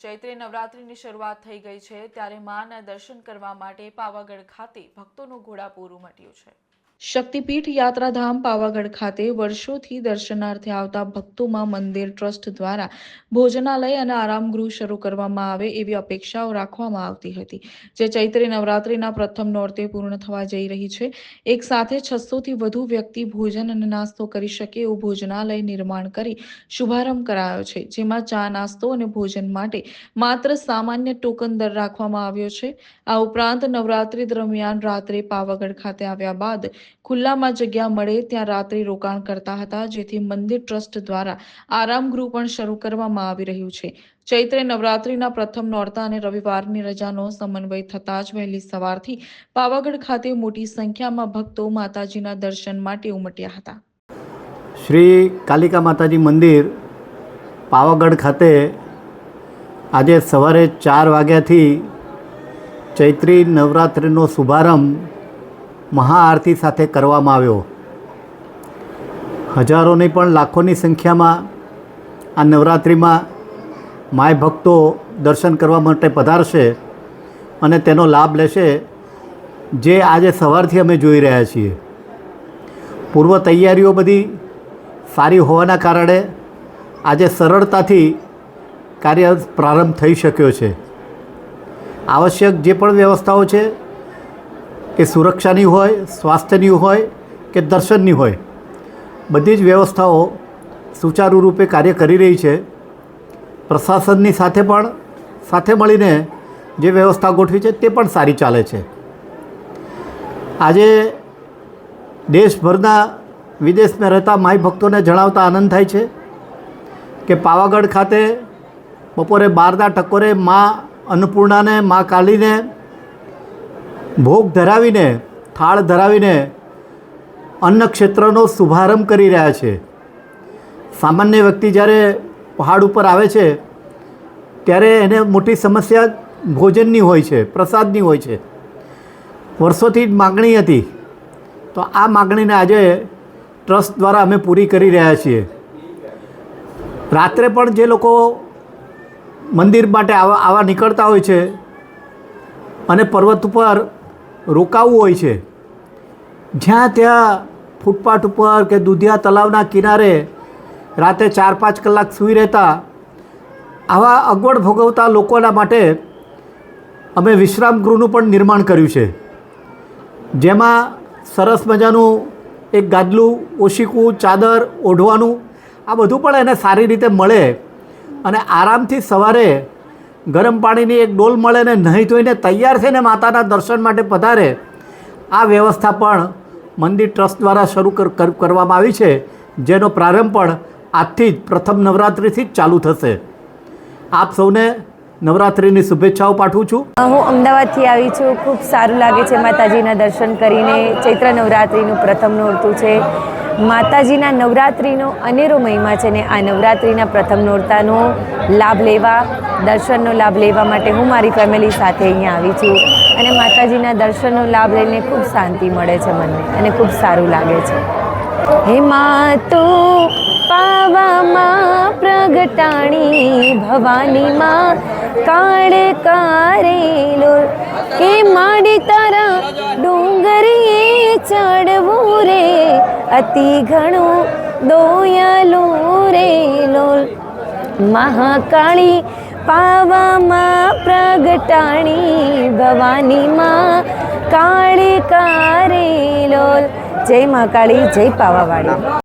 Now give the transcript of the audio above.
ચૈત્રી નવરાત્રિની શરૂઆત થઈ ગઈ છે, ત્યારે માના દર્શન કરવા માટે પાવાગઢ ખાતે ભક્તોનું ઘોડાપૂર ઉમટ્યું છે. શક્તિપીઠ યાત્રાધામ પાવાગઢ ખાતે વર્ષોથી દર્શનાર્થે આવતા ભક્તોમાં મંદિર ટ્રસ્ટ દ્વારા ભોજનાલય અને આરામગૃહ શરૂ કરવામાં આવે એવી અપેક્ષાઓ રાખવામાં આવતી હતી, જે ચૈત્રી નવરાત્રિના પ્રથમ નોરતે પૂર્ણ થવા જઈ રહી છે. એક સાથે છસોથી વધુ વ્યક્તિ ભોજન અને નાસ્તો કરી શકે એવું ભોજનાલય નિર્માણ કરી શુભારંભ કરાયો છે, જેમાં ચા, નાસ્તો અને ભોજન માટે માત્ર સામાન્ય ટોકન દર રાખવામાં આવ્યો છે. આ ઉપરાંત નવરાત્રિ દરમિયાન રાત્રે પાવાગઢ ખાતે આવ્યા બાદ ખુલ્લામાં જગ્યા મળે ત્યાં રાત્રે રોકાણ કરતા હતા, જેથી મંદિર ટ્રસ્ટ દ્વારા આરામગૃહ પણ શરૂ કરવામાં આવી રહ્યું છે. ચૈત્રે નવરાત્રીના પ્રથમ નોરતા અને રવિવારની રજાનો સમન્વય થતાં જ વહેલી સવારથી પાવાગઢ ખાતે મોટી સંખ્યામાં ભક્તો માતાજીના દર્શન માટે ઉમટ્યા હતા. શ્રી કાલિકા માતાજી મંદિર પાવાગઢ ખાતે આજે સવારે ચાર વાગ્યાથી ચૈત્રી નવરાત્રિનો શુભારંભ મહાઆરતી સાથે કરવામાં આવ્યો. હજારોની પણ લાખોની સંખ્યામાં આ નવરાત્રિમાં માય ભક્તો દર્શન કરવા માટે પધારશે અને તેનો લાભ લેશે જે આજે સવારથી અમે જોઈ રહ્યા છીએ. પૂર્વ તૈયારીઓ બધી સારી હોવાના કારણે આજે સરળતાથી કાર્ય પ્રારંભ થઈ શક્યો છે. આવશ્યક જે પણ વ્યવસ્થાઓ છે એ સુરક્ષાની હોય, સ્વાસ્થ્યની હોય કે દર્શનની હોય. બધી જ વ્યવસ્થાઓ સુચારુ રૂપે કાર્ય કરી રહી છે. પ્રશાસનની સાથે પણ, સાથે મળીને જે વ્યવસ્થા ગોઠવી છે તે પણ સારી ચાલે છે. આજે દેશભરના વિદેશમાં રહેતા માઈ ભક્તોને જણાવતા આનંદ થાય છે કે પાવાગઢ ખાતે બપોરે બારના ટકોરે મા અન્નપૂર્ણાને, મા કાલીને ભોગ ધરાવીને, થાળ ધરાવીને અન્ન ક્ષેત્રનો શુભારંભ કરી રહ્યા છે. સામાન્ય વ્યક્તિ જ્યારે પહાડ ઉપર આવે છે, ત્યારે એને મોટી સમસ્યા ભોજનની હોય છે, પ્રસાદની હોય છે. વર્ષોથી જ માગણી હતી. તો આ માગણીને આજે ટ્રસ્ટ દ્વારા અમે પૂરી કરી રહ્યા છીએ. રાત્રે પણ જે લોકો મંદિર માટે આવા આવા નીકળતા હોય છે અને પર્વત ઉપર રોકાવું હોય છે. જ્યાં ત્યાં ફૂટપાથ ઉપર કે દૂધિયા તલાવના કિનારે રાતે ચાર પાંચ કલાક સૂઈ રહેતા આવા અગવડ ભોગવતા લોકોના માટે અમે વિશ્રામ ગૃહનું પણ નિર્માણ કર્યું છે. જેમાં સરસ મજાનું એક ગાદલું, ઓશીકું, ચાદર, ઓઢવાનું આ બધું પણ એને સારી રીતે મળે અને આરામથી સવારે ગરમ પાણીની એક ડોલ મળે ને નહીં ધોઈને તૈયાર થઈને માતાના દર્શન માટે પધારે. આ વ્યવસ્થા પણ મંદિર ટ્રસ્ટ દ્વારા શરૂ કર- કર- કરવામાં આવી છે, જેનો પ્રારંભ પણ આજથી જ પ્રથમ નવરાત્રિથી જ ચાલુ થશે. આપ સૌને નવરાત્રિની શુભેચ્છાઓ પાઠવું છું. હું અમદાવાદથી આવી છું. ખૂબ સારું લાગે છે માતાજીના દર્શન કરીને ચૈત્ર નવરાત્રિનું પ્રથમ નોરતું છે. માતાજીના નવરાત્રિનો અનેરો મહિમા છે ને આ નવરાત્રિના પ્રથમ નોરતાનો લાભ લેવા, દર્શનનો લાભ લેવા માટે હું મારી ફેમિલી સાથે અહીંયા આવી છું. અને માતાજીના દર્શનનો લાભ લઈને ખૂબ શાંતિ મળે છે મને અને ખૂબ સારું લાગે છે. હે મા તું પાવામાં પ્રગટાણી ભવાની માં કાળ કારેલો હે માડી અતિ ઘણું દોયાલું રે લોલ. મહાકાળી પાવામાં પ્રગટાણી ભવાની માં કાળી કારેલોલ જય મહાકાળી, જય પાવાવાળી.